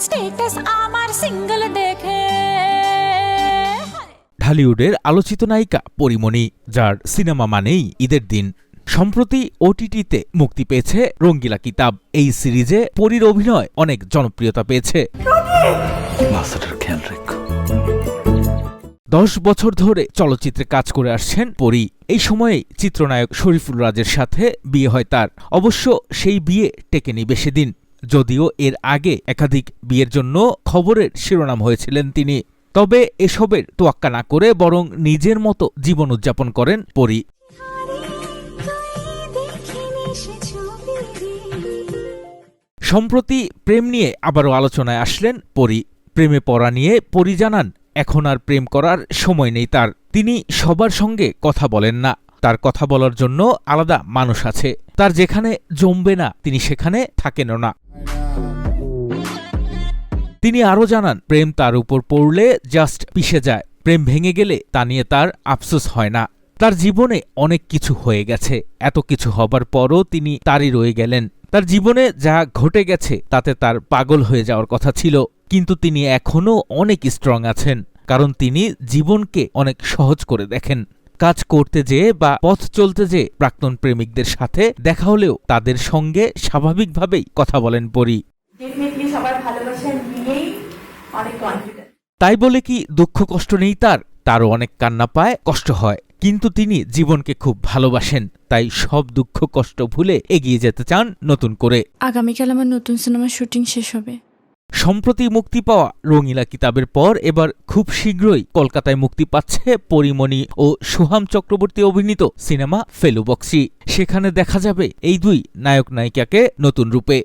Status আমার single দেখে। ঢালিউডের আলোচিত নায়িকা পরিমণি যার সিনেমা মানেই ঈদের দিন। সম্প্রতি ওটিটিতে মুক্তি পেয়েছে রঙ্গিলা কিতাব। এই সিরিজে পরীর অভিনয় অনেক জনপ্রিয়তা পেয়েছে। দশ বছর ধরে চলচ্চিত্রে কাজ করে আসছেন পরী। এই সময়ে চিত্রনায়ক শরীফুল রাজের সাথে বিয়ে হয় তার। অবশ্য সেই বিয়ে টেকেনি বেশি দিন। যদিও এর আগে একাধিক বিয়ের জন্য খবরের শিরোনাম হয়েছিলেন তিনি। তবে এসবের তোয়াক্কা না করে বরং নিজের মতো জীবন উদযাপন করেন পরী। সম্প্রতি প্রেম নিয়ে আবারও আলোচনায় আসলেন পরী। প্রেমে পড়া নিয়ে পরী জানান, এখন আর প্রেম করার সময় নেই তার। তিনি সবার সঙ্গে কথা বলেন না। তার কথা বলার জন্য আলাদা মানুষ আছে। তার যেখানে জমবে না, তিনি সেখানে থাকেনও না। তিনি আরও জানান, প্রেম তার উপর পড়লে জাস্ট পিষে যায়। প্রেম ভেঙে গেলে তা নিয়ে তার আফসোস হয় না। তার জীবনে অনেক কিছু হয়ে গেছে। এত কিছু হবার পরও তিনি তারই রয়ে গেলেন। তার জীবনে যা ঘটে গেছে, তাতে তার পাগল হয়ে যাওয়ার কথা ছিল। কিন্তু তিনি এখনও অনেক স্ট্রং আছেন। কারণ তিনি জীবনকে অনেক সহজ করে দেখেন। কাজ করতে যেয়ে বা পথ চলতে যেয়ে প্রাক্তন প্রেমিকদের সাথে দেখা হলেও তাদের সঙ্গে স্বাভাবিকভাবেই কথা বলেন পরী। তাই বলে কি দুঃখ কষ্ট নেই তার? তারও অনেক কান্না পায় কষ্ট হয়। কিন্তু তিনি জীবনকে খুব ভালোবাসেন তাই সব দুঃখ কষ্ট ভুলে এগিয়ে যেতে চান নতুন করে। আগামীকাল আমার নতুন সিনেমার শুটিং শেষ হবে। সম্প্রতি মুক্তি পাওয়া রঙিলা কিতাবের পর এবার খুব শীঘ্রই কলকাতায় মুক্তি পাচ্ছে পরিমণি ও সুহাম চক্রবর্তী অভিনীত সিনেমা ফেলুবক্সি। সেখানে দেখা যাবে এই দুই নায়ক নায়িকাকে নতুন রূপে।